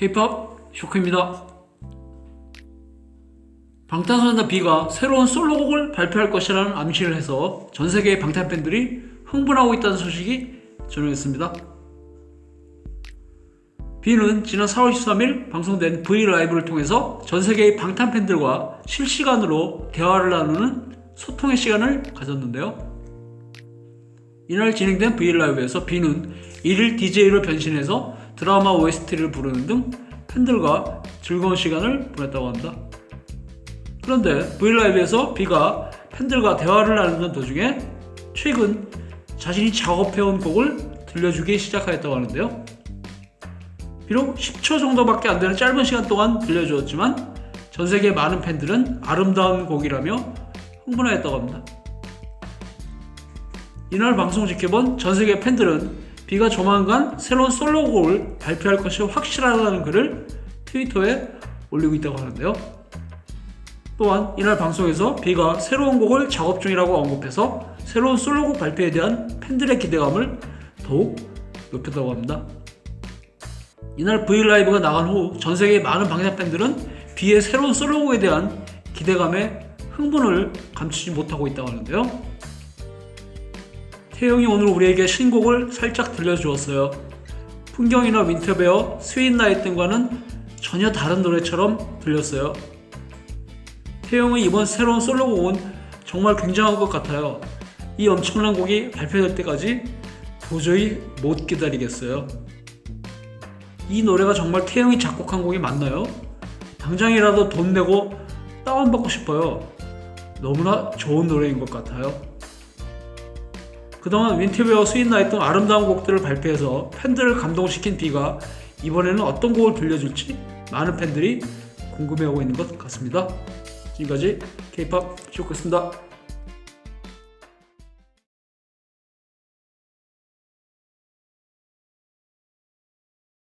K-팝 쇼크입니다. 방탄소년단 B가 새로운 솔로곡을 발표할 것이라는 암시를 해서 전 세계의 방탄 팬들이 흥분하고 있다는 소식이 전해졌습니다. B는 지난 4월 13일 방송된 V 라이브를 통해서 전 세계의 방탄 팬들과 실시간으로 대화를 나누는 소통의 시간을 가졌는데요. 이날 진행된 V 라이브에서 B는 1일 DJ로 변신해서 드라마 OST를 부르는 등 팬들과 즐거운 시간을 보냈다고 합니다. 그런데 V 라이브에서 B가 팬들과 대화를 나누는 도중에 최근 자신이 작업해온 곡을 들려주기 시작하였다고 하는데요. 비록 10초 정도밖에 안 되는 짧은 시간 동안 들려주었지만 전 세계 많은 팬들은 아름다운 곡이라며 흥분하였다고 합니다. 이날 방송 지켜본 전 세계 팬들은 비가 조만간 새로운 솔로곡을 발표할 것이 확실하다는 글을 트위터에 올리고 있다고 하는데요. 또한 이날 방송에서 비가 새로운 곡을 작업 중이라고 언급해서 새로운 솔로곡 발표에 대한 팬들의 기대감을 더욱 높였다고 합니다. 이날 V 라이브가 나간 후 전 세계의 많은 방탄 팬들은 비의 새로운 솔로곡에 대한 기대감에 흥분을 감추지 못하고 있다고 하는데요. 태영이 오늘 우리에게 신곡을 살짝 들려주었어요. 풍경이나 윈터베어, 스윗 나잇 등과는 전혀 다른 노래처럼 들렸어요. 태영의 이번 새로운 솔로곡은 정말 굉장한 것 같아요. 이 엄청난 곡이 발표될 때까지 도저히 못 기다리겠어요. 이 노래가 정말 태영이 작곡한 곡이 맞나요? 당장이라도 돈 내고 다운받고 싶어요. 너무나 좋은 노래인 것 같아요. 그동안 윈터베어 스윗나잇 등 아름다운 곡들을 발표해서 팬들을 감동시킨 비가 이번에는 어떤 곡을 들려줄지 많은 팬들이 궁금해하고 있는 것 같습니다. 지금까지 K-팝 쇼크였습니다.